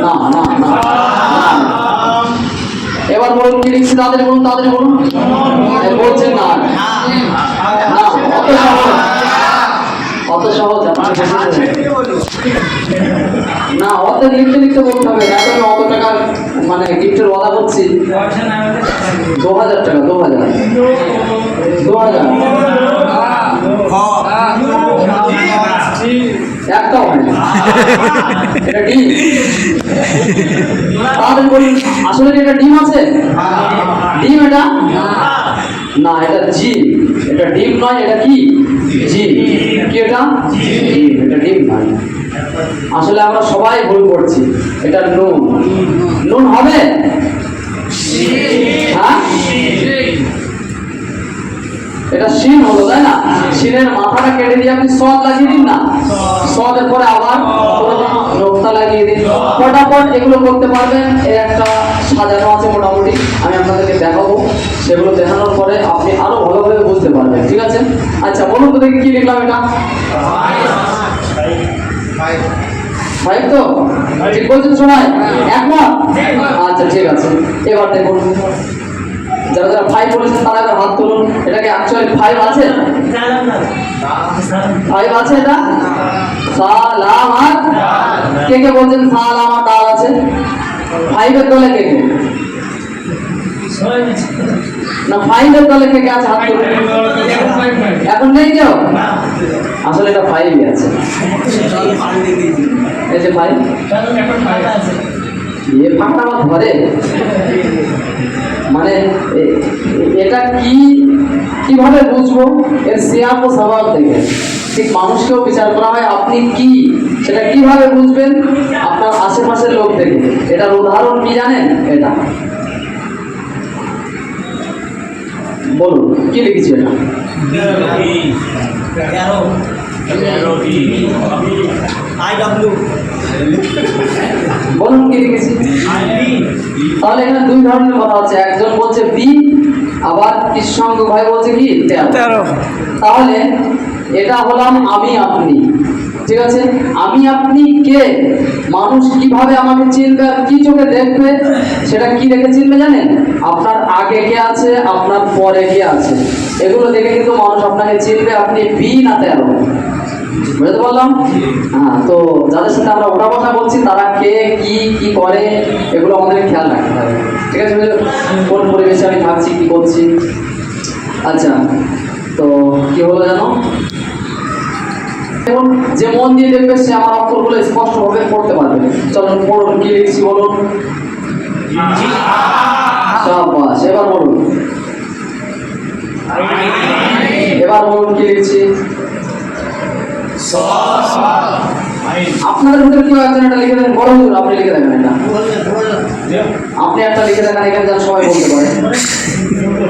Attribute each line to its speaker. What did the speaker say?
Speaker 1: না না না এবার বলুন কি লিখছি তাদের বলুন তাদের বলুন। বলছেন না। না, অত সহজ। অত না অর্ধেক লিখতে হবে। অত টাকা মানে গিফটের করছি। দু হাজার টাকা, দু হাজার। দু হাজার একটাও হয় না। এটা ডিম তাহলে বলুন আসলে এটা ডিম আছে ডিম এটা না এটা জিম এটা ডিম নয় এটা কি জিম কি এটা এটা ডিম নয় আসলে আমরা সবাই ভুল করছি এটা নুন নুন হবে হ্যাঁ এটা শিন হলো, তাই না? শিনের মাথাটা কেটে দিয়ে আপনি সদ লাগিয়ে দিন না। সদের পরে আবার রক্তা লাগিয়ে দিন। ফটাফট এগুলো করতে পারবেন। এর একটা সাজানো আছে মোটামুটি। আমি আপনাদেরকে দেখাবো। সেগুলো দেখানোর পরে আপনি আরও ভালোভাবে বুঝতে পারবেন। ঠিক আছে? আচ্ছা বলুন তো দেখি কি লিখলাম এটা। ফাইভ তো? ঠিক বলছেন শোনায় একমত? আচ্ছা ঠিক আছে। এবার দেখুন। যারা যারা ফাইভ বলেছেন, তারা হাত ফাইভ আছে ফাইভ আছে এটা সালাম কে কে বলছেন সালাম আর ডাল আছে? ফাইভের দলে কে কে? না ফাইভের দলে কে কে আছে? এখন নেই কেউ? আসলে এটা ফাইভই আছে। এই যে ফাইভ এ ফাঁকটা আমার ধরে মানে এটা কি, কীভাবে বুঝব? এর সিয়াম ও স্বভাব থেকে। ঠিক মানুষকেও বিচার করা হয়, আপনি কি? সেটা কীভাবে বুঝবেন? আপনার আশেপাশের লোক থেকে। এটার উদাহরণ কি জানেন? এটা। বলুন, কি লিখেছি এটা? বলুন কি লিখেছি তাহলে এখানে দুই ধরনের কথা আছে। একজন বলছে বি আবার কৃষ্ণাঙ্গ ভাই বলছে কি তেরো। তাহলে এটা হলাম আমি আপনি। ঠিক আছে? আমি আপনি কে? মানুষ কীভাবে আমাকে চিনবে আর কি চোখে দেখবে সেটা কি দেখে চিনবে জানেন? আপনার আগে কে আছে আপনার পরে কে আছে। এগুলো দেখে কিন্তু মানুষ আপনাকে চিনবে আপনি বি না তেরো। বুঝতে পারলাম? হ্যাঁ তো যাদের সাথে আমরা ওটা কথা বলছি, তারা কে, কি কি করে, এগুলো আমাদের খেয়াল রাখতে হবে। ঠিক আছে কোন পরিবেশে আমি থাকছি, কি করছি? আচ্ছা তো কি হলো জানো? যে মন দিয়ে দেখবে, সে আমার অক্ষরগুলো স্পষ্টভাবে পড়তে পারবে। চলুন, পড়ুন, কি লিখছি বলুন? সাবাস এবার বলুন। এবার বলুন কি লিখছি? আপনাদের ভিতরে কেউ একজন এটা লিখে দেন বড় হুজুর আপনি লিখে দেবেন এটা আপনি একটা লিখে দেন এখানে যেন সবাই বলতে পারে।